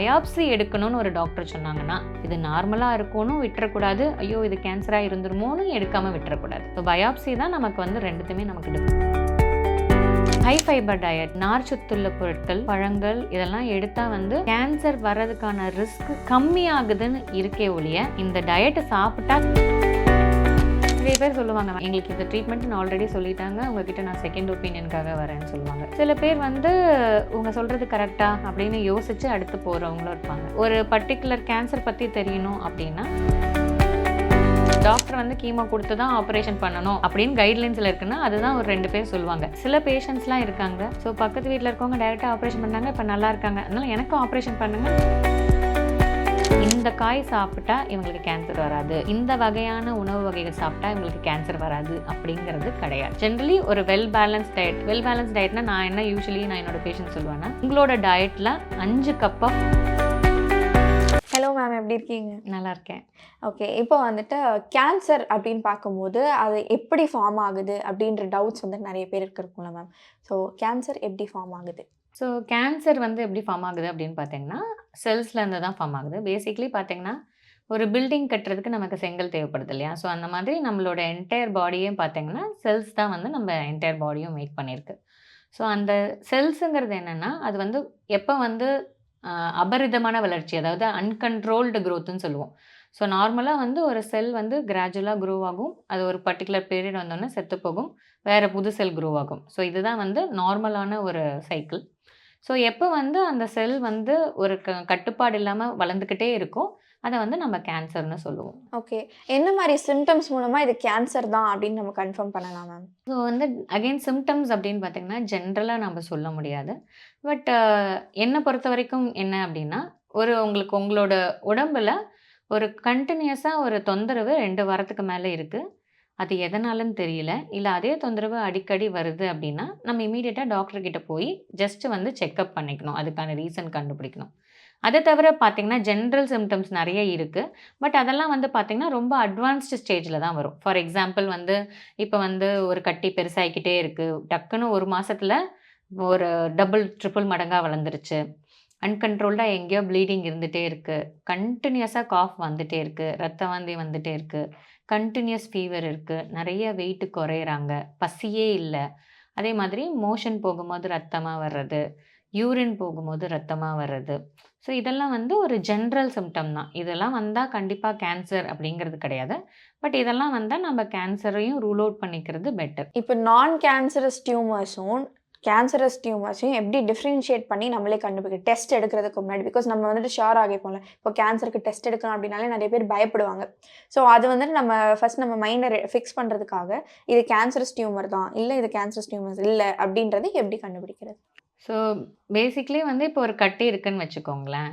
Biopsy எடுக்கணும்னு ஒரு doctor சொன்னாங்கன்னா இது நார்மலாக இருக்கணும் விட்டுறக்கூடாது. ஐயோ இது கேன்சராக இருந்துருமோன்னு எடுக்காமல் விட்டுறக்கூடாது. ஸோ பயாப்சி தான் நமக்கு வந்து ரெண்டுத்துமே நமக்கு டிஃபரன்ஸ் ஹை ஃபைபர் டயட் நார் சத்துள்ள பொருட்கள் பழங்கள் இதெல்லாம் எடுத்தா வந்து கேன்சர் வர்றதுக்கான ரிஸ்க் கம்மியாகுதுன்னு இருக்கே ஒழிய இந்த டயட்டை சாப்பிட்டா நிறைய பேர் சொல்லுவாங்க எங்களுக்கு இந்த ட்ரீட்மெண்ட் ஆல்ரெடி சொல்லிட்டாங்க உங்ககிட்ட நான் செகண்ட் ஒப்பீனியனுக்காக வரேன்னு சொல்லுவாங்க. சில பேர் வந்து உங்க சொல்றது கரெக்டா அப்படின்னு யோசிச்சு அடுத்து போறவங்களும் இருப்பாங்க. ஒரு பர்டிகுலர் கேன்சர் பத்தி தெரியணும் அப்படின்னா டாக்டர் வந்து கீமோ கொடுத்து தான் ஆப்ரேஷன் பண்ணணும் அப்படின்னு கைட்லைன்ஸில் இருக்குன்னா அதுதான் ஒரு ரெண்டு பேர் சொல்லுவாங்க. சில பேஷண்ட்ஸ்லாம் இருக்காங்க. ஸோ பக்கத்து வீட்டில் இருக்கவங்க டைரெக்டாக ஆப்ரேஷன் பண்ணாங்க இப்போ நல்லா இருக்காங்க. அதனால எனக்கும் ஆப்ரேஷன் பண்ணுங்க. இந்த காய் சாப்பிட்டா இவங்களுக்கு கேன்சர் வராது. இந்த வகையான உணவு வகைகள் சாப்பிட்டா இவங்களுக்கு கேன்சர் வராது அப்படிங்கிறது கிடையாது. ஜென்ரலி ஒரு well balance diet well balance டயட்னா நான் என்ன யூஸ்வலி நான் என்னோட பேஷண்ட் சொல்லுவேன்னா உங்களோட டயட்டில் அஞ்சு கப் ஆஃப் ஹலோ மேம் எப்படி இருக்கீங்க? நல்லா இருக்கேன். ஓகே இப்போ வந்துட்டு கேன்சர் அப்படின்னு பார்க்கும்போது அது எப்படி ஃபார்ம் ஆகுது அப்படின்ற டவுட்ஸ் வந்து நிறைய பேருக்கு இருக்கும்ல மேம் ஸோ கேன்சர் எப்படி ஃபார்ம் ஆகுது? ஸோ கேன்சர் வந்து எப்படி ஃபார்ம் ஆகுது அப்படின்னு பார்த்தீங்கன்னா செல்ஸ்லேருந்து தான் ஃபார்ம் ஆகுது. பேசிக்லி பார்த்தீங்கன்னா ஒரு பில்டிங் கட்டுறதுக்கு நமக்கு செங்கல் தேவைப்படுது இல்லையா? ஸோ அந்த மாதிரி நம்மளோட என்டையர் பாடியும் பார்த்தீங்கன்னா செல்ஸ் தான் வந்து நம்ம என்டையர் பாடியும் மேக் பண்ணியிருக்கு. ஸோ அந்த செல்ஸுங்கிறது என்னென்னா அது வந்து எப்போ வந்து அபரிதமான வளர்ச்சி அதாவது அன்கண்ட்ரோல்டு க்ரோத்துன்னு சொல்லுவோம். ஸோ நார்மலாக வந்து ஒரு செல் வந்து கிராஜுவலாக க்ரோ ஆகும். அது ஒரு பர்டிகுலர் பீரியட் வந்தோடனே செத்து போகும் வேறு புது செல் க்ரோ ஆகும். ஸோ இதுதான் வந்து நார்மலான ஒரு சைக்கிள் ஸோ எப்போ வந்து அந்த செல் வந்து ஒரு க கட்டுப்பாடு இல்லாமல் வளர்ந்துக்கிட்டே இருக்கோ அதை வந்து நம்ம கேன்சர்னு சொல்லுவோம். ஓகே. என்ன மாதிரி சிம்டம்ஸ் மூலமாக இது கேன்சர் தான் அப்படின்னு நம்ம கன்ஃபார்ம் பண்ணலாம் மேம்? ஸோ வந்து அகைன் சிம்டம்ஸ் அப்படின்னு பார்த்தீங்கன்னா ஜென்ரலாக நம்ம சொல்ல முடியாது. பட் என்னை பொறுத்த வரைக்கும் என்ன அப்படின்னா ஒரு உங்களுக்கு உங்களோட உடம்புல ஒரு கண்டினியூஸாக ஒரு தொந்தரவு ரெண்டு வாரத்துக்கு மேலே இருக்குது அது எதனாலன்னு தெரியல. இல்லை அதே தொந்தரவு அடிக்கடி வருது அப்படின்னா நம்ம இமீடியட்டாக டாக்டர் கிட்ட போய் ஜஸ்ட் வந்து செக்அப் பண்ணிக்கணும். அதுக்கான ரீசன் கண்டுபிடிக்கணும். அதை தவிர பார்த்தீங்கன்னா ஜென்ரல் சிம்டம்ஸ் நிறைய இருக்குது பட் அதெல்லாம் வந்து பார்த்திங்கன்னா ரொம்ப அட்வான்ஸ்டு ஸ்டேஜில் தான் வரும். ஃபார் எக்ஸாம்பிள் வந்து இப்போ வந்து ஒரு கட்டி பெருசாகிக்கிட்டே இருக்குது டக்குன்னு ஒரு மாதத்தில் ஒரு டபுள் ட்ரிபிள் மடங்காக வளர்ந்துருச்சு. அன்கண்ட்ரோல்டாக எங்கேயோ ப்ளீடிங் இருந்துகிட்டே இருக்குது கண்டினியூஸாக காஃப் வந்துகிட்டே இருக்குது ரத்த வாந்தி வந்துகிட்டே இருக்குது கண்டினியூஸ் ஃபீவர் இருக்குது நிறைய வெயிட் குறையிறாங்க. பசியே இல்லை. அதே மாதிரி மோஷன் போகும்போது ரத்தமாக வர்றது யூரின் போகும்போது ரத்தமாக வர்றது. ஸோ இதெல்லாம் வந்து ஒரு ஜென்ரல் சிம்டம் தான். இதெல்லாம் வந்தால் கண்டிப்பாக கேன்சர் அப்படிங்கிறது கிடையாது. பட் இதெல்லாம் வந்தால் நம்ம கேன்சரையும் ரூல் அவுட் பண்ணிக்கிறது பெட்டர் இப்போ நான் கேன்சரஸ் டியூமர்ஸும் கேன்சரஸ் டியூமர்ஸையும் எப்படி டிஃப்ரென்ஷியேட் பண்ணி நம்மளே கண்டுபிடிக்க டெஸ்ட் எடுக்கிறதுக்கு முன்னாடி பிகாஸ் நம்ம வந்துட்டு ஷியோர் ஆகிப்போம்ல. இப்போ கேன்சருக்கு டெஸ்ட் எடுக்கணும் அப்படின்னாலே நிறைய பேர் பயப்படுவாங்க. ஸோ அது வந்துட்டு நம்ம ஃபர்ஸ்ட் நம்ம மைண்டை ஃபிக்ஸ் பண்ணுறதுக்காக இது கேன்சரஸ் டியூமர் தான் இல்லை இது கேன்சரஸ் டியூமர்ஸ் இல்லை அப்படின்றது எப்படி கண்டுபிடிக்கிறது? ஸோ பேசிக்லி வந்து இப்போ ஒரு கட்டி இருக்குன்னு வச்சுக்கோங்களேன்.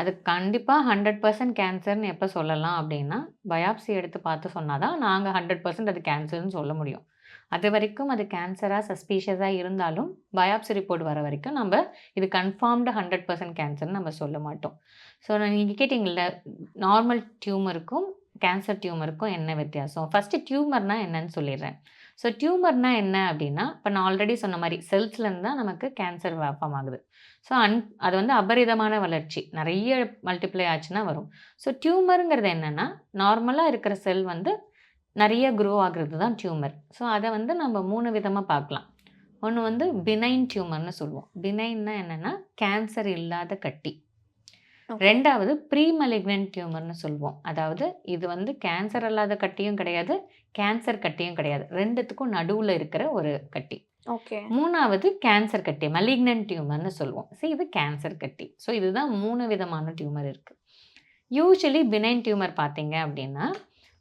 அது கண்டிப்பாக ஹண்ட்ரட் பர்சன்ட் கேன்சர்னு எப்போ சொல்லலாம் அப்படின்னா பயாப்சி எடுத்து பார்த்து சொன்னால் தான் நாங்கள் ஹண்ட்ரட் பர்சன்ட் அது கேன்சர்னு சொல்ல முடியும். அது வரைக்கும் அது கேன்சராக சஸ்பீஷியஸாக இருந்தாலும் பயாப்சி ரிப்போர்ட் வர வரைக்கும் நம்ம இது கன்ஃபார்ம்டு ஹண்ட்ரட் பர்சன்ட் கேன்சர்னு நம்ம சொல்ல மாட்டோம். ஸோ நீங்கள் கேட்டிங்கல்ல நார்மல் டியூமருக்கும் கேன்சர் டியூமருக்கும் என்ன வித்தியாசம்? ஃபஸ்ட்டு டியூமர்னால் என்னன்னு சொல்லிடுறேன். ஸோ டியூமர்னால் என்ன அப்படின்னா இப்போ நான் ஆல்ரெடி சொன்ன மாதிரி செல்ஸ்லேருந்து தான் நமக்கு கேன்சர் ஃபார்ம் ஆகுது. ஸோ அன் அது வந்து அபரிதமான வளர்ச்சி. நிறைய மல்டிப்ளை ஆச்சுன்னா வரும். ஸோ டியூமருங்கிறது என்னென்னா நார்மலாக இருக்கிற செல் வந்து நிறைய க்ரோ ஆகுறது தான் டியூமர் ஸோ அதை வந்து நம்ம மூணு விதமாக பார்க்கலாம். ஒன்று வந்து பினைன் டியூமர்னு சொல்லுவோம். பினைன்னா என்னென்னா கேன்சர் இல்லாத கட்டி. ரெண்டாவது ப்ரீ மலிக்னன்ட் டியூமர்னு சொல்லுவோம். அதாவது இது வந்து கேன்சர் இல்லாத கட்டியும் கிடையாது கேன்சர் கட்டியும் கிடையாது. ரெண்டுத்துக்கும் நடுவில் இருக்கிற ஒரு கட்டி. ஓகே மூணாவது கேன்சர் கட்டி மலிக்னன்ட் டியூமர்னு சொல்லுவோம். ஸோ இது கேன்சர் கட்டி. ஸோ இதுதான் மூணு விதமான டியூமர் இருக்குது யூஸ்வலி பினைன் டியூமர் பார்த்தீங்க அப்படின்னா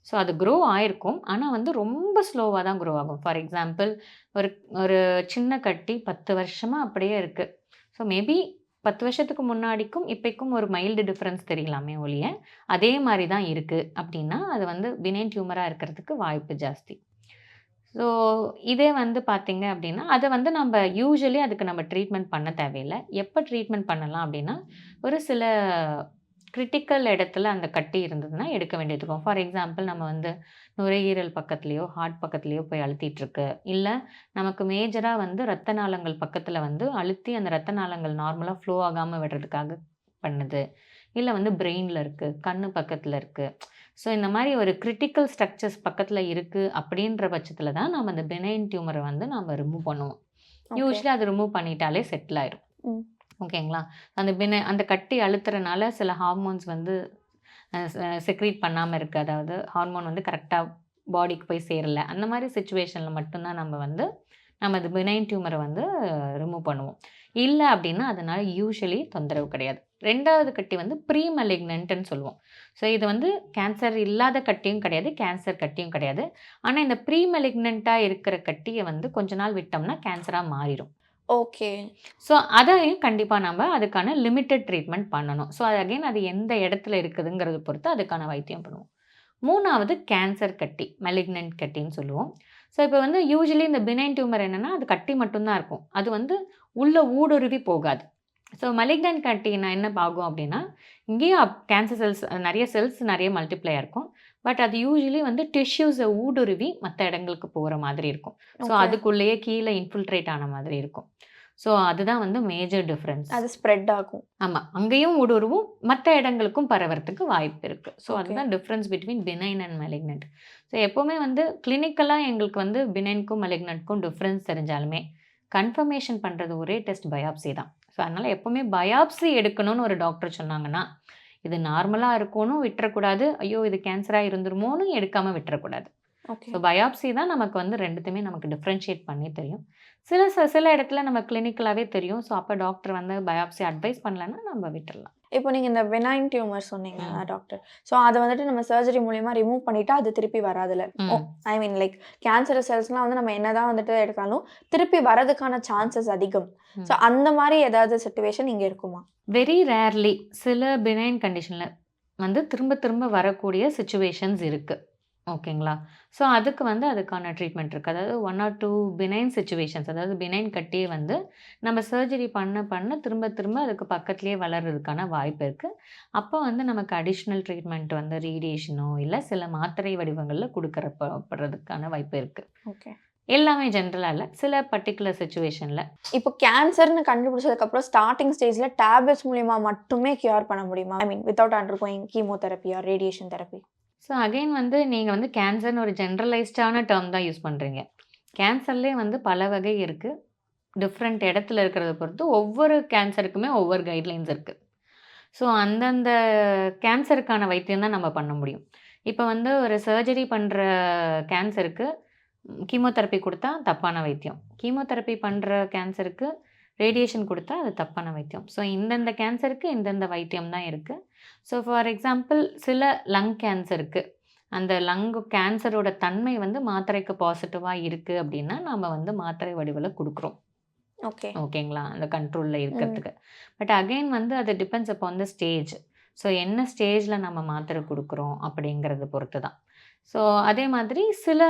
ஸோ அது க்ரோ ஆயிருக்கும். ஆனால் வந்து ரொம்ப ஸ்லோவாக தான் க்ரோ ஆகும். ஃபார் எக்ஸாம்பிள் ஒரு ஒரு சின்ன கட்டி பத்து வருஷமாக அப்படியே இருக்குது ஸோ மேபி பத்து வருஷத்துக்கு முன்னாடிக்கும் இப்போக்கும் ஒரு மைல்டு டிஃப்ரென்ஸ் தெரியலாமே ஒழிய அதே மாதிரி தான் இருக்குது அப்படின்னா அது வந்து வினைன் டியூமராக இருக்கிறதுக்கு வாய்ப்பு ஜாஸ்தி. ஸோ இதே வந்து பார்த்தீங்க அப்படின்னா அதை வந்து நம்ம யூஸ்வலி அதுக்கு நம்ம ட்ரீட்மெண்ட் பண்ண தேவையில்லை. எப்போ ட்ரீட்மெண்ட் பண்ணலாம் அப்படின்னா ஒரு சில கிரிட்டிக்கல் இடத்துல அந்த கட்டி இருந்ததுன்னா எடுக்க வேண்டியது இருக்கும். ஃபார் எக்ஸாம்பிள் நம்ம வந்து நுரையீரல் பக்கத்துலேயோ ஹார்ட் பக்கத்துலேயோ போய் அழுத்திட்டு இருக்கு இல்லை நமக்கு மேஜராக வந்து ரத்த நாளங்கள் பக்கத்தில் வந்து அழுத்தி அந்த ரத்த நாளங்கள் நார்மலாக ஃப்ளோ ஆகாமல் விடுறதுக்காக பண்ணுது. இல்லை வந்து பிரெயினில் இருக்குது கண்ணு பக்கத்தில் இருக்குது ஸோ இந்த மாதிரி ஒரு கிரிட்டிக்கல் ஸ்ட்ரக்சர்ஸ் பக்கத்தில் இருக்குது அப்படின்ற பட்சத்தில் தான் நம்ம அந்த பெனைன் டியூமரை வந்து நம்ம ரிமூவ் பண்ணுவோம். யூஸ்வலி அது ரிமூவ் பண்ணிட்டாலே செட்டில் ஆயிரும். ஓகேங்களா? அந்த பின அந்த கட்டி அழுத்துறனால சில ஹார்மோன்ஸ் வந்து செக்ரீட் பண்ணாமல் இருக்குது அதாவது ஹார்மோன் வந்து கரெக்டாக பாடிக்கு போய் சேரல. அந்த மாதிரி சுச்சுவேஷனில் மட்டும்தான் நம்ம வந்து நம்ம அது பினைன் டியூமரை வந்து ரிமூவ் பண்ணுவோம். இல்லை அப்படின்னா அதனால் யூஸ்வலி தொந்தரவு கிடையாது. ரெண்டாவது கட்டி வந்து ப்ரீ மலிக்னன்ட்னு சொல்லுவோம். ஸோ இது வந்து கேன்சர் இல்லாத கட்டியும் கிடையாது கேன்சர் கட்டியும் கிடையாது. ஆனால் இந்த ப்ரீ மலிக்னண்ட்டாக இருக்கிற கட்டியை வந்து கொஞ்ச நாள் விட்டோம்னா கேன்சராக மாறிடும். ஓகே. ஸோ அதையும் கண்டிப்பாக நம்ம அதுக்கான லிமிட்டட் ட்ரீட்மெண்ட் பண்ணணும். ஸோ அது அகைன் அது எந்த இடத்துல இருக்குதுங்கிறத பொறுத்து அதுக்கான வைத்தியம் பண்ணுவோம். மூணாவது கேன்சர் கட்டி மெலிக்னன்ட் கட்டின்னு சொல்லுவோம். ஸோ இப்போ வந்து யூஸ்வலி இந்த பினைன் டியூமர் என்னென்னா அது கட்டி மட்டும்தான் இருக்கும். அது வந்து உள்ள ஊடுருவி போகாது. ஸோ மலிக்னன்ட் கட்டினா என்ன ஆகும் அப்படின்னா இங்கேயும் கேன்சர் செல்ஸ் நிறைய செல்ஸ் நிறைய மல்டிப்ளை இருக்கும். பட் அது யூஸ்வலி வந்து டிஷ்யூஸை ஊடுருவி மற்ற இடங்களுக்கு போகிற மாதிரி இருக்கும். ஸோ. அதுக்குள்ளேயே கீழே இன்ஃபில்ட்ரேட் ஆன மாதிரி இருக்கும். ஸோ அதுதான் வந்து மேஜர் டிஃப்ரென்ஸ் அது ஸ்ப்ரெட் ஆகும். ஆமாம் அங்கேயும் ஊடுருவும் மற்ற இடங்களுக்கும் பரவறதுக்கு வாய்ப்பு இருக்குது ஸோ. அதுதான் difference between benign and malignant so எப்போவுமே வந்து கிளினிக்கலாக எங்களுக்கு வந்து பினைனுக்கும் மெலிக்னன்ட்க்கும் டிஃப்ரென்ஸ் தெரிஞ்சாலுமே கன்ஃபர்மேஷன் பண்ணுறது ஒரே டெஸ்ட் பயாப்சி தான். ஸோ அதனால் எப்போவுமே பயாப்சி எடுக்கணும்னு ஒரு டாக்டர் சொன்னாங்கன்னா இது நார்மலாக இருக்கும்னு விட்டுறக்கூடாது. ஐயோ இது கேன்சராக இருந்துருமோன்னு எடுக்காமல் விட்டுறக்கூடாது. ஓகே. ஸோ பயாப்சி தான் நமக்கு வந்து ரெண்டுத்தையுமே நமக்கு டிஃப்ரென்ஷியேட் பண்ணி தெரியும். சில ச- சில இடத்துல நம்ம கிளினிக்கலாகவே தெரியும். ஸோ அப்போ டாக்டர் வந்து பயாப்சி அட்வைஸ் பண்ணலன்னா நம்ம விட்டுறலாம். இப்போ நீங்க இந்த பெனைன் டியூமர் சொன்னீங்க. டாக்டர் ஸோ அதை வந்துட்டு நம்ம சர்ஜரி மூலியமா ரிமூவ் பண்ணிட்டா அது திருப்பி வராதுல. ஐ மீன் லைக் கேன்சர் செல்ஸ்லாம் வந்து நம்ம என்னதான் வந்துட்டு எடுத்தாலும் திருப்பி வரதுக்கான சான்சஸ் அதிகம். ஸோ அந்த மாதிரி ஏதாவது சுச்சுவேஷன் இங்க இருக்குமா வெரி ரேர்லி சில பினைன் கண்டிஷனில் வந்து திரும்ப திரும்ப வரக்கூடிய சுச்சுவேஷன்ஸ் இருக்குது ஓகேங்களா? ஸோ அதுக்கு வந்து அதுக்கான ட்ரீட்மெண்ட் இருக்குது அதாவது one or two benign situations அதாவது பினைன் கட்டியே வந்து நம்ம சர்ஜரி பண்ண பண்ண திரும்ப திரும்ப அதுக்கு பக்கத்துலேயே வளர்றதுக்கான வாய்ப்பு இருக்குது அப்போ வந்து நமக்கு அடிஷ்னல் ட்ரீட்மெண்ட் வந்து ரேடியேஷனோ இல்லை சில மாத்திரை வடிவங்களில் கொடுக்கறப்படுறதுக்கான வாய்ப்பு இருக்குது ஓகே. எல்லாமே ஜென்ரலாக இல்லை. சில பர்டிகுலர் சுச்சுவேஷனில் இப்போ கேன்சர்னு கண்டுபிடிச்சதுக்கு அப்புறம் ஸ்டார்டிங் ஸ்டேஜ்ல டேப்லெட்ஸ் மூலியமா மட்டுமே கியூர் பண்ண முடியுமா? I mean without undergoing chemotherapy or radiation therapy so again வந்து நீங்கள் வந்து கேன்சர்னு ஒரு ஜென்ரலைஸ்டான டேர்ம் தான் யூஸ் பண்ணுறீங்க கேன்சர்லேயே வந்து பல வகை இருக்குது டிஃப்ரெண்ட் இடத்துல இருக்கிறத பொறுத்து ஒவ்வொரு கேன்சருக்குமே ஒவ்வொரு கைட்லைன்ஸ் இருக்குது ஸோ அந்தந்த கேன்சருக்கான வைத்தியம் தான் நம்ம பண்ண முடியும். இப்போ வந்து ஒரு சர்ஜரி பண்ணுற கேன்சருக்கு கீமோதெரப்பி கொடுத்தா தப்பான வைத்தியம். கீமோதெரப்பி பண்ணுற கேன்சருக்கு ரேடியேஷன் கொடுத்தா அது தப்பான வைத்தியம். ஸோ இந்தந்த கேன்சருக்கு இந்தந்த வைத்தியம் தான் இருக்குது ஸோ ஃபார் எக்ஸாம்பிள் சில லங் கேன்சருக்கு அந்த லங் கேன்சரோட தன்மை வந்து மாத்திரைக்கு பாசிட்டிவாக இருக்குது அப்படின்னா நம்ம வந்து மாத்திரை வடிவில் கொடுக்குறோம். ஓகே ஓகேங்களா? அந்த கண்ட்ரோலில் இருக்கிறதுக்கு. பட் அகைன் வந்து அது டிபெண்ட்ஸ் அப்போ அந்த ஸ்டேஜ் ஸோ என்ன ஸ்டேஜில் நம்ம மாத்திரை கொடுக்குறோம் அப்படிங்கிறத பொறுத்து தான் ஸோ அதே மாதிரி சில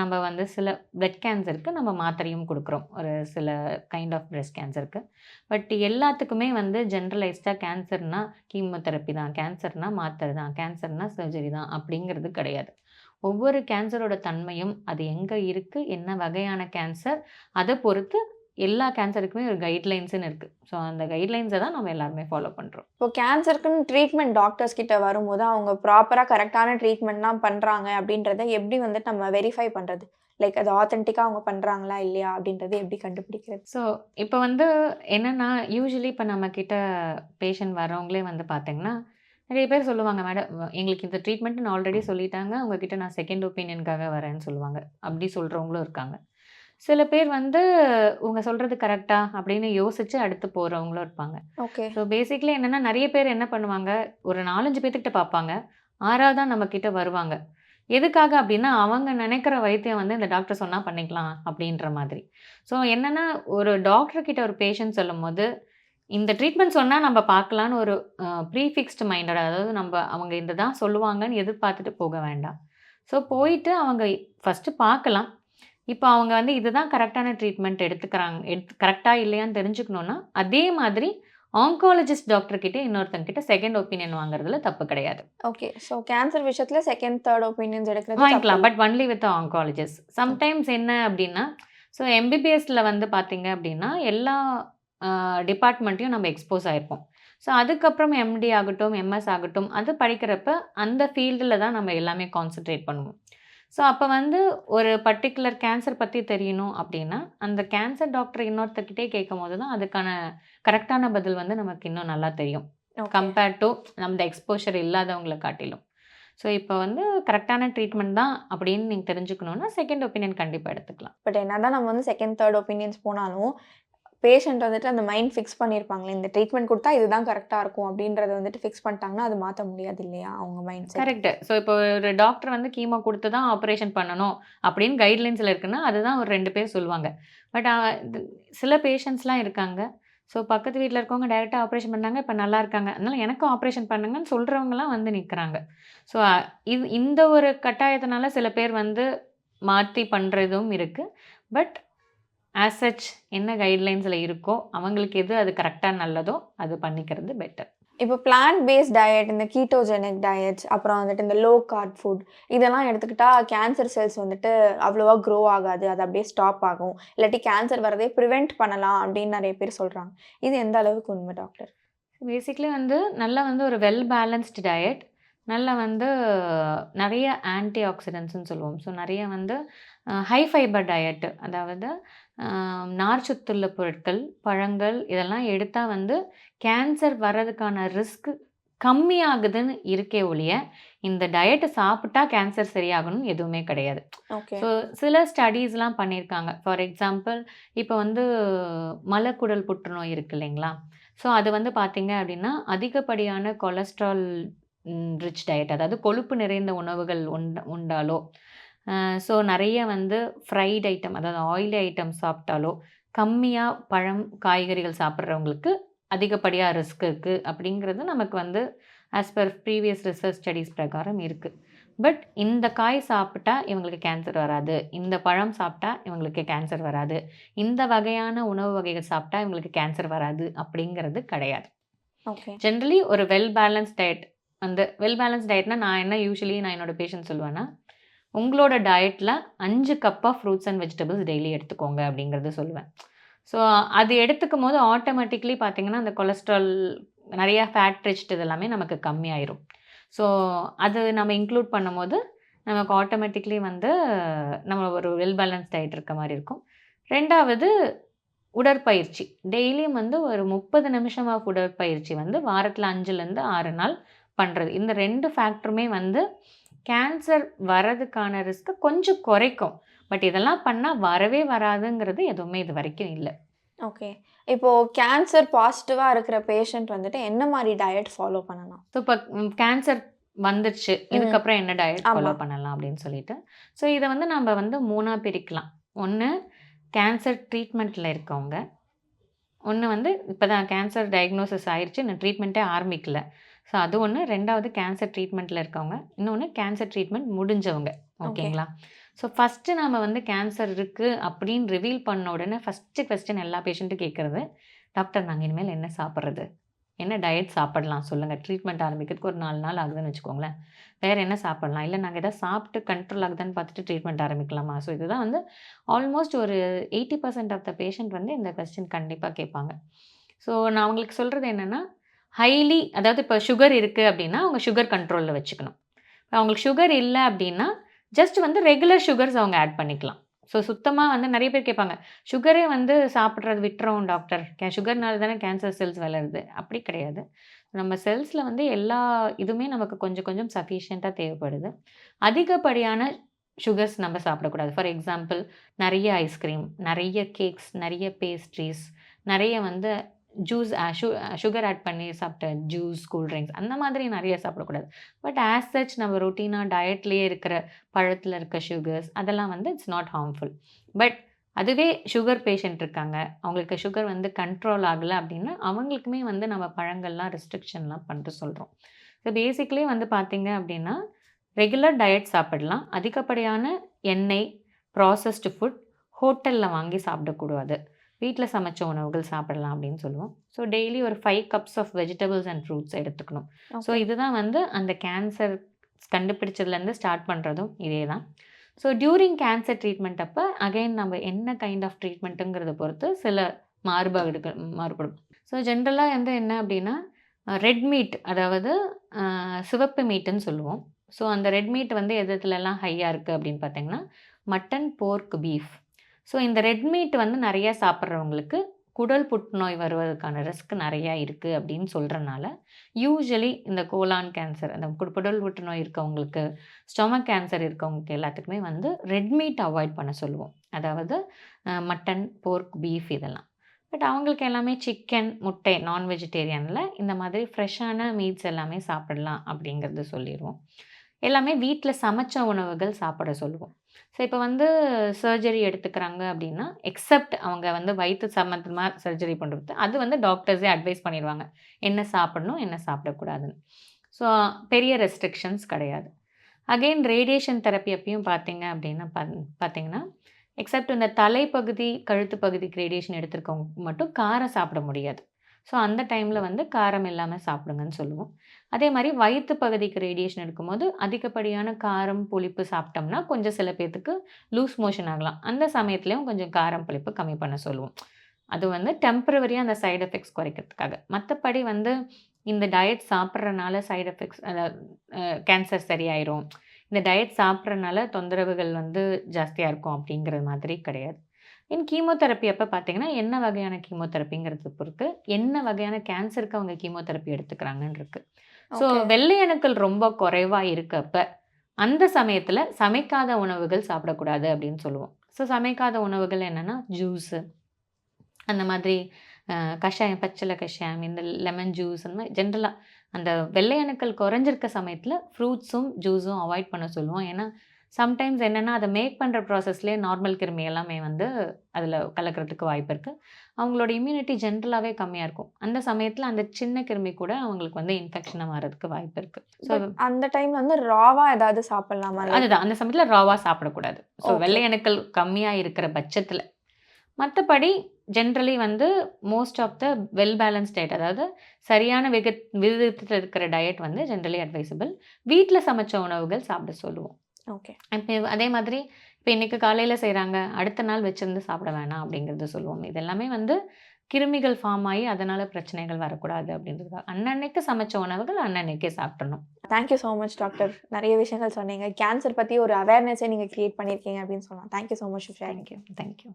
நம்ம வந்து சில பிளட் கேன்சருக்கு நம்ம மாத்திரையும் கொடுக்குறோம். ஒரு சில கைண்ட் ஆஃப் breast கேன்சருக்கு பட் எல்லாத்துக்குமே வந்து ஜென்ரலைஸ்டாக கேன்சர்னா கீமோதெரப்பி தான். கேன்சர்னால் மாத்திரை தான். கேன்சர்னால் சர்ஜரி தான் அப்படிங்கிறது கிடையாது. ஒவ்வொரு கேன்சரோட தன்மையும் அது எங்கே இருக்குது என்ன வகையான கேன்சர் அதை பொறுத்து எல்லா கேன்சருக்குமே ஒரு கைட்லைன்ஸ்னு இருக்குது ஸோ அந்த கைட்லைன்ஸை தான் நம்ம எல்லாருமே ஃபாலோ பண்ணுறோம் இப்போ கேன்சருக்குன்னு ட்ரீட்மெண்ட் டாக்டர்ஸ் கிட்ட வரும்போது அவங்க ப்ராப்பராக கரெக்டான ட்ரீட்மெண்ட்லாம் பண்ணுறாங்க அப்படின்றத எப்படி வந்துட்டு நம்ம வெரிஃபை பண்ணுறது லைக் அது ஆத்தென்டிக்காக அவங்க பண்ணுறாங்களா இல்லையா அப்படின்றத எப்படி கண்டுபிடிக்கிறது? ஸோ இப்போ வந்து என்னென்னா யூஸ்வலி இப்போ நம்மக்கிட்ட பேஷண்ட் வரவங்களே வந்து பார்த்தீங்கன்னா நிறைய பேர் சொல்லுவாங்க மேடம் எங்களுக்கு இந்த ட்ரீட்மெண்ட் ஆல்ரெடி சொல்லிட்டாங்க. உங்ககிட்ட நான் செகண்ட் ஒப்பீனியனுக்காக வரேன்னு சொல்லுவாங்க. அப்படி சொல்கிறவங்களும் இருக்காங்க. சில பேர் வந்து உங்க சொல்கிறது கரெக்டா அப்படின்னு யோசிச்சு அடுத்து போகிறவங்களும் இருப்பாங்க. ஓகே. ஸோ பேசிக்லி என்னென்னா நிறைய பேர் என்ன பண்ணுவாங்க? ஒரு நாலஞ்சு பேர்த்துக்கிட்ட பார்ப்பாங்க. ஆறாவதா நம்ம கிட்ட வருவாங்க. எதுக்காக அப்படின்னா அவங்க நினைக்கிற வைத்தியம் வந்து இந்த டாக்டர் சொன்னால் பண்ணிக்கலாம் அப்படின்ற மாதிரி. ஸோ என்னென்னா ஒரு டாக்டர் கிட்ட ஒரு பேஷண்ட் சொல்லும் போது இந்த ட்ரீட்மெண்ட் சொன்னால் நம்ம பார்க்கலான்னு ஒரு ப்ரீஃபிக்ஸ்டு மைண்டட் அதாவது நம்ம அவங்க இந்த தான் சொல்லுவாங்கன்னு எதிர்பார்த்துட்டு போக வேண்டாம். ஸோ போயிட்டு அவங்க ஃபஸ்ட்டு பார்க்கலாம். இப்போ அவங்க வந்து இதுதான் கரெக்டான ட்ரீட்மெண்ட் எடுத்துக்கிறாங்க. எடுத்து கரெக்டாக இல்லையான்னு தெரிஞ்சுக்கணுன்னா அதே மாதிரி ஆங்காலஜிஸ்ட் டாக்டர் கிட்ட இன்னொருத்தங்க கிட்ட செகண்ட் ஒப்பீனியன் வாங்குறதுல தப்பு கிடையாது. ஓகே ஸோ கேன்சர் விஷயத்தில் செகண்ட் தேர்ட் ஒப்பீனியன்ஸ் எடுக்கிறது வாங்கிக்கலாம் but only with oncologist sometimes என்ன அப்படின்னா ஸோ எம்பிபிஎஸ்ல வந்து பார்த்தீங்க அப்படின்னா எல்லா டிபார்ட்மெண்ட்டையும் நம்ம எக்ஸ்போஸ் ஆயிருப்போம். ஸோ அதுக்கப்புறம் எம்டி ஆகட்டும், எம்எஸ் ஆகட்டும், அது படிக்கிறப்ப அந்த ஃபீல்டுல தான் நம்ம எல்லாமே கான்சன்ட்ரேட் பண்ணுவோம். ஸோ அப்ப வந்து ஒரு பர்ட்டிகுலர் கேன்சர் பத்தி தெரியணும் அப்டின்னா, அந்த கேன்சர் டாக்டர் இன்னொருத்தர்கிட்டயே கேட்கும்போது தான் அதுக்கான கரெக்ட்டான பதில் வந்து நமக்கு இன்னும் நல்லா தெரியும். ஓகே. கம்பேர் டூ அந்த எக்ஸ்போஷர் இல்லாதவங்கள காட்டிலும். ஸோ இப்ப வந்து கரெக்ட்டான ட்ரீட்மெண்ட் தான் அப்படின்னு நீங்க தெரிஞ்சுக்கணும்னா, செகண்ட் ஒப்பீனியன் கண்டிப்பா எடுத்துக்கலாம். பட் என்னதான் நம்ம வந்து செகண்ட், தேர்ட் ஒப்பீனியன்ஸ் போனாலும், பேஷண்ட் வந்துட்டு அந்த மைண்ட் ஃபிக்ஸ் பண்ணியிருப்பாங்களே, இந்த ட்ரீட்மெண்ட் கொடுத்தா இதுதான் கரெக்டாக இருக்கும் அப்படின்றத வந்துட்டு ஃபிக்ஸ் பண்ணிட்டாங்கன்னா, அது மாற்ற முடியாது இல்லையா? அவங்க மைண்ட் செட். கரெக்ட்டு. ஸோ இப்போ ஒரு டாக்டர் வந்து கீமோ கொடுத்து தான் ஆப்ரேஷன் பண்ணணும் அப்படின்னு கைட்லைன்ஸில் இருக்குன்னா, அதுதான் ஒரு ரெண்டு பேர் சொல்லுவாங்க. பட் சில பேஷண்ட்ஸ்லாம் இருக்காங்க. ஸோ பக்கத்து வீட்டில் இருக்கவங்க டைரெக்டாக ஆப்ரேஷன் பண்ணாங்க, இப்போ நல்லா இருக்காங்க. அதனால எனக்கும் ஆப்ரேஷன் பண்ணுங்கன்னு சொல்கிறவங்கலாம் வந்து நிற்கிறாங்க ஸோ இது இந்த ஒரு கட்டாயத்தினால சில பேர் வந்து மாற்றி பண்ணுறதும் இருக்குது பட் ஆஸ் சச் என்ன கைட்லைன்ஸ்ல இருக்கோ, அவங்களுக்கு எது அது கரெக்ட்டா நல்லதோ, அது பண்ணிக்கிறது பெட்டர். இப்போ பிளான்ட் பேஸ்ட் டயட், இந்த கீட்டோஜெனிக் டயட்ஸ், அப்புறம் வந்துட்டு இந்த லோ கார்ப் ஃபுட் இதெல்லாம் எடுத்துக்கிட்டா கேன்சர் செல்ஸ் வந்துட்டு அவ்வளவா க்ரோ ஆகாது. அது அப்படியே ஸ்டாப் ஆகும். இல்லாட்டி கேன்சர் வரதே பிரிவென்ட் பண்ணலாம் அப்படின்னு நெறைய பேர் சொல்றாங்க. இது எந்த அளவுக்கு உண்மை டாக்டர்? பேசிக்கலி வந்து நல்லா வந்து ஒரு வெல் பேலன்ஸ்டு டயட். நல்லா வந்து நெறைய ஆன்டி ஆக்ஸிடென்ட்ஸ்ன்னு சொல்லுவோம். ஸோ நெறைய வந்து ஹை ஃபைபர் டயட் அதாவது நார்ச்சத்துள்ள பொருட்கள், பழங்கள் இதெல்லாம் எடுத்தா வந்து கேன்சர் வர்றதுக்கான ரிஸ்க் கம்மியாகுதுன்னு இருக்கே ஒழிய, இந்த டயட்ட சாப்பிட்டா கேன்சர் சரியாகணும்னு எதுவுமே கிடையாது. ஸோ சில ஸ்டடீஸ்லாம் பண்ணியிருக்காங்க. ஃபார் எக்ஸாம்பிள் இப்ப வந்து மலக்குடல் புற்றுநோய் இருக்கு இல்லைங்களா? ஸோ அது வந்து பார்த்தீங்க அப்படின்னா, அதிகப்படியான கொலஸ்ட்ரால் ரிச் டயட் அதாவது கொழுப்பு நிறைந்த உணவுகள் உண்ட உண்டாலோ, ஸோ நெறைய வந்து ஃப்ரைட் ஐட்டம் அதாவது ஆயிலி ஐட்டம் சாப்பிட்டாலோ, கம்மியா பழம், காய்கறிகள் சாப்பிடுறவங்களுக்கு அதிகப்படியா ரிஸ்க் இருக்கு அப்படிங்கிறது நமக்கு வந்து as per previous research studies பிரகாரம் இருக்கு. பட் இந்த காய் சாப்பிட்டா இவங்களுக்கு கேன்சர் வராது. இந்த பழம் சாப்பிட்டா இவங்களுக்கு கேன்சர் வராது. இந்த வகையான உணவு வகைகள் சாப்பிட்டா இவங்களுக்கு கேன்சர் வராது அப்படிங்கிறது கிடையாது. ஓகே. ஜெனரலி ஒரு வெல் பேலன்ஸ்ட் டயட் வந்து வெல் பேலன்ஸ் டயட்னா நான் என்ன யூசுவலி நான் என்னோட பேஷண்ட்ஸ் சொல்லுவேன்னா, உங்களோட டயட்டில் அஞ்சு cup of fruits and vegetables daily எடுத்துக்கோங்க அப்படிங்கிறது சொல்லுவேன். ஸோ அது எடுத்துக்கும் போது ஆட்டோமேட்டிக்கலி பார்த்தீங்கன்னா, அந்த கொலஸ்ட்ரால் நிறையா ஃபேட் ரிச்ட் இதெல்லாமே நமக்கு கம்மியாயிரும். ஸோ அது நம்ம இன்க்ளூட் பண்ணும்போது, நமக்கு ஆட்டோமேட்டிக்லி வந்து நம்ம ஒரு வெல் பேலன்ஸ் டயட் இருக்க மாதிரி இருக்கும். ரெண்டாவது உடற்பயிற்சி. டெய்லியும் வந்து ஒரு 30 நிமிஷம் ஆஃப் உடற்பயிற்சி வந்து வாரத்தில் அஞ்சுலேருந்து ஆறு நாள் பண்ணுறது இந்த ரெண்டு ஃபேக்டருமே வந்து கேன்சர் வரதுக்கான ரிஸ்க்க கொஞ்சம் குறைக்கும். பட் இதெல்லாம் பண்ணா வரவே வராதுங்கிறது எதுவுமே இதுவரைக்கும் இல்ல. ஓகே. இப்போ கேன்சர் பாசிட்டிவா இருக்கிற பேஷண்ட் வந்துட்டு என்ன மாரி டயட் ஃபாலோ பண்ணலாம்? ஸோ இப்ப கேன்சர் வந்துருச்சு. ம். இதுக்கப்புறம் என்ன டயட். ஃபாலோ பண்ணலாம் அப்படின்னு சொல்லிட்டு. ஸோ இத வந்து நம்ம வந்து 3ஆ பிரிக்கலாம். 1 கேன்சர் ட்ரீட்மெண்ட்ல இருக்கவங்க. 1 வந்து இப்ப தான் கேன்சர் டயக்னோசிஸ் ஆயிருச்சு. இன்னும் ட்ரீட்மெண்ட்டே ஆரம்பிக்கல. ஸோ அது 1. 2வது கேன்சர் ட்ரீட்மெண்ட்ல இருக்கவங்க. இன்னொன்னு கேன்சர் ட்ரீட்மெண்ட் முடிஞ்சவங்க. ஓகே. ஓகேங்களா? ஸோ ஃபர்ஸ்ட்டு நாம வந்து கேன்சர் இருக்கு அப்படின்னு ரிவீல் பண்ண உடனே ஃபர்ஸ்ட்டு கொஸ்டின் எல்லா பேஷண்ட்டும் கேட்கறது, டாக்டர் நாங்க இனிமேல் என்ன சாப்பிடுறது? என்ன டயட் சாப்பிடலாம் சொல்லுங்க? ட்ரீட்மெண்ட் ஆரம்பிக்கிறதுக்கு ஒரு 4 நாள் ஆகுதுன்னு வச்சுக்கோங்களேன். வேற என்ன சாப்பிடலாம்? இல்ல நாங்க ஏதாவது சாப்பிட்டு கண்ட்ரோல் ஆகுதான்னு பார்த்துட்டு ட்ரீட்மெண்ட் ஆரம்பிக்கலாமா? ஸோ இதுதான் வந்து ஆல்மோஸ்ட் ஒரு 80% ஆஃப் த பேஷண்ட் வந்து இந்த கொஸ்டின் கண்டிப்பா கேட்பாங்க. ஸோ நான் அவங்களுக்கு சொல்றது என்னன்னா, ஹைலி அதாவது இப்போ சுகர் இருக்குது அப்படின்னா, அவங்க சுகர் கண்ட்ரோலில் வச்சுக்கணும். இப்போ அவங்களுக்கு சுகர் இல்லை அப்படின்னா, ஜஸ்ட் வந்து ரெகுலர் சுகர்ஸ் அவங்க ஆட் பண்ணிக்கலாம். ஸோ சுத்தமாக வந்து நிறைய பேர் கேட்பாங்க. சுகரே வந்து சாப்பிட்றது விட்டுறோம் டாக்டர். கே சுகர்னால தானே கேன்சர் செல்ஸ் வளருது. அப்படி கிடையாது. நம்ம செல்ஸில் வந்து எல்லா இதுவுமே நமக்கு கொஞ்சம் கொஞ்சம் சஃபிஷியண்ட்டாக தேவைப்படுது. அதிகப்படியான சுகர்ஸ் நம்ம சாப்பிடக்கூடாது. ஃபார் எக்ஸாம்பிள் நிறைய ஐஸ்கிரீம், நிறைய கேக்ஸ், நிறைய பேஸ்ட்ரீஸ், நிறைய வந்து ஜூஸ் சுகர் ஆட் பண்ணி சாப்பிட்ட ஜூஸ், கூல் ட்ரிங்க்ஸ் அந்த மாதிரி நிறைய சாப்பிடக்கூடாது. பட் ஆஸ் சச் நம்ம ரொட்டீனா டயட்லேயே இருக்கிற பழத்தில் இருக்க சுகர்ஸ் அதெல்லாம் வந்து இட்ஸ் நாட் ஹார்ம்ஃபுல். பட் அதுவே சுகர் பேஷண்ட் இருக்காங்க. அவங்களுக்கு சுகர் வந்து கண்ட்ரோல் ஆகலை அப்படின்னா, அவங்களுக்குமே வந்து நம்ம பழங்கள்லாம் ரெஸ்ட்ரிக்ஷன்லாம் பண்ணிட்டு சொல்கிறோம் ஸோ பேசிக்கலி வந்து பார்த்திங்க அப்படின்னா, ரெகுலர் டயட் சாப்பிடலாம். அதிகப்படியான எண்ணெய், ப்ராசஸ்டு ஃபுட் ஹோட்டலில் வாங்கி சாப்பிடக்கூடாது. வீட்ல சமைச்ச உணவுகள் சாப்பிடலாம் அப்படின்னு சொல்லுவோம். ஸோ டெய்லி ஒரு 5 cups of vegetables and fruits எடுத்துக்கணும். ஸோ. இதுதான் வந்து அந்த கேன்சர் கண்டுபிடிச்சதுலேருந்து ஸ்டார்ட் பண்றதும் இதே தான். ஸோ டியூரிங் கேன்சர் ட்ரீட்மெண்ட் அப்ப அகைன் நம்ம என்ன கைண்ட் ஆஃப் ட்ரீட்மெண்ட்டுங்கிறத பொறுத்து சில மாறுபாடுகள் மாறுபடும். ஸோ ஜென்ரலா வந்து என்ன அப்படின்னா, ரெட் மீட் அதாவது சிவப்பு மீட்டுன்னு சொல்லுவோம். ஸோ அந்த ரெட் மீட் வந்து எது எதுலலாம் ஹையா இருக்கு அப்படின்னு பார்த்தீங்கன்னா, மட்டன், போர்க், பீஃப். ஸோ இந்த ரெட் மீட் வந்து நிறையா சாப்பிட்றவங்களுக்கு குடல் புற்றுநோய் வருவதற்கான ரிஸ்க் நிறையா இருக்குது அப்படின்னு சொல்கிறனால யூஸ்வலி இந்த கோலான் கேன்சர் அந்த குடு குடல் புற்றுநோய் இருக்கவங்களுக்கு, ஸ்டொமக் கேன்சர் இருக்கவங்களுக்கு எல்லாத்துக்குமே வந்து ரெட் மீட் அவாய்ட் பண்ண சொல்லுவோம். அதாவது மட்டன், போர்க், பீஃப் இதெல்லாம். பட் அவங்களுக்கு எல்லாமே சிக்கன், முட்டை நான் வெஜிடேரியனில் இந்த மாதிரி ஃப்ரெஷ்ஷான மீட்ஸ் எல்லாமே சாப்பிடலாம் அப்படிங்கிறது சொல்லிடுவோம் எல்லாமே வீட்டில் சமைச்ச உணவுகள் சாப்பிட சொல்லுவோம். ஸோ இப்போ வந்து சர்ஜரி எடுத்துக்கிறாங்க அப்படின்னா, எக்ஸப்ட் அவங்க வந்து வயிற்று சம்மந்தமாக சர்ஜரி பண்ணுறது அது வந்து டாக்டர்ஸே அட்வைஸ் பண்ணிடுவாங்க என்ன சாப்பிடணும், என்ன சாப்பிடக்கூடாதுன்னு. ஸோ பெரிய ரெஸ்ட்ரிக்ஷன்ஸ் கிடையாது. அகைன் ரேடியேஷன் தெரப்பி அப்பயும் பார்த்தீங்க அப்படின்னா பார்த்தீங்கன்னா, எக்ஸப்ட் இந்த தலைப்பகுதி, கழுத்து பகுதிக்கு ரேடியேஷன் எடுத்திருக்கவங்க மட்டும் காரம் சாப்பிட முடியாது. ஸோ அந்த டைமில் வந்து காரம் இல்லாமல் சாப்பிடுங்கன்னு சொல்லுவோம். அதே மாதிரி வயிற்று பகுதிக்கு ரேடியேஷன் எடுக்கும்போது, அதிகப்படியான காரம், புளிப்பு சாப்பிட்டோம்னா, கொஞ்சம் சில பேர்த்துக்கு லூஸ் மோஷன் ஆகலாம். அந்த சமயத்துலேயும் கொஞ்சம் காரம், புளிப்பு கம்மி பண்ண சொல்லுவோம். அது வந்து டெம்பரவரியாக அந்த சைடு எஃபெக்ட்ஸ் குறைக்கிறதுக்காக. மற்றபடி வந்து இந்த டயட் சாப்பிட்றனால சைடு எஃபெக்ட்ஸ் அதாவது கேன்சர் சரியாயிரும். இந்த டயட் சாப்பிட்றனால தொந்தரவுகள் வந்து ஜாஸ்தியாக இருக்கும் அப்படிங்கிற மாதிரி கிடையாது. இன் கீமோதெரப்பி அப்ப பார்த்தீங்கன்னா, என்ன வகையான கீமோதெரப்பிங்கிறத பொறுத்து, என்ன வகையான கேன்சருக்கு அவங்க கீமோதெரப்பி எடுத்துக்கிறாங்கன்னு இருக்கு. So okay. வெள்ளை அணுக்கள் ரொம்ப குறைவா இருக்கப்ப, அந்த சமயத்தில சமைக்காத உணவுகள் சாப்பிடக்கூடாது அப்படின்னு சொல்லுவோம். ஸோ சமைக்காத உணவுகள் என்னன்னா, ஜூஸு அந்த மாதிரி கஷாயம், பச்சில கஷாயம், இந்த லெமன் ஜூஸ் அந்த மாரி ஜென்ரலா அந்த வெள்ளை அணுக்கள் குறைஞ்சிருக்க சமயத்தில ஃப்ரூட்ஸும், ஜூஸும் அவாய்ட் பண்ண சொல்லுவோம். ஏன்னா, சம்டைம்ஸ் என்னன்னா, அத மேக் பண்ற ப்ராசஸ்லயே நார்மல் கிருமி எல்லாமே வந்து அதில கலக்கிறதுக்கு வாய்ப்பு இருக்கு. அவங்களோட இம்யூனிட்டி ஜென்ரலாவே கம்மியா இருக்கும். அந்த சமயத்தில அந்த சின்ன கிருமி கூட அவங்களுக்கு வந்து இன்ஃபெக்ஷனா மாறதுக்கு வாய்ப்பு இருக்கு. ஸோ அந்த டைம்ல வந்து ராவா ஏதாவது சாப்பிடலாமா? அதுதான். அந்த சமயத்தில ராவா சாப்பிடக்கூடாது. So okay. வெள்ளை அணுக்கள் கம்மியா இருக்கிற பட்சத்தில. மத்தபடி ஜென்ரலி வந்து most of the well balanced diet அதாவது சரியான விகத் விகிதத்தில இருக்கிற டயட் வந்து ஜென்ரலி அட்வைசபிள். வீட்ல சமைச்ச உணவுகள் சாப்பிட சொல்லுவோம். ஓகே. இப்ப அதே மாதிரி இப்ப இன்னைக்கு காலையில செய்றாங்க, அடுத்த நாள் வச்சிருந்து சாப்பிட வேணாம் அப்படிங்கிறத சொல்லுவோம். இது எல்லாமே வந்து கிருமிகள் ஃபார்ம் ஆயி அதனால பிரச்சனைகள் வரக்கூடாது அப்படின்றதுக்காக. அன்னன்னைக்கு சமைச்ச உணவுகள் அன்னன்னைக்கே சாப்பிட்றணும். Thank you so much doctor. நெறைய விஷயங்கள் சொன்னீங்க. கேன்சர் பத்தி ஒரு அவேர்னஸே நீங்க கிரியேட் பண்ணியிருக்கீங்க அப்படின்னு சொல்லலாம். Thank you so much for sharing. Thank you. Thank you.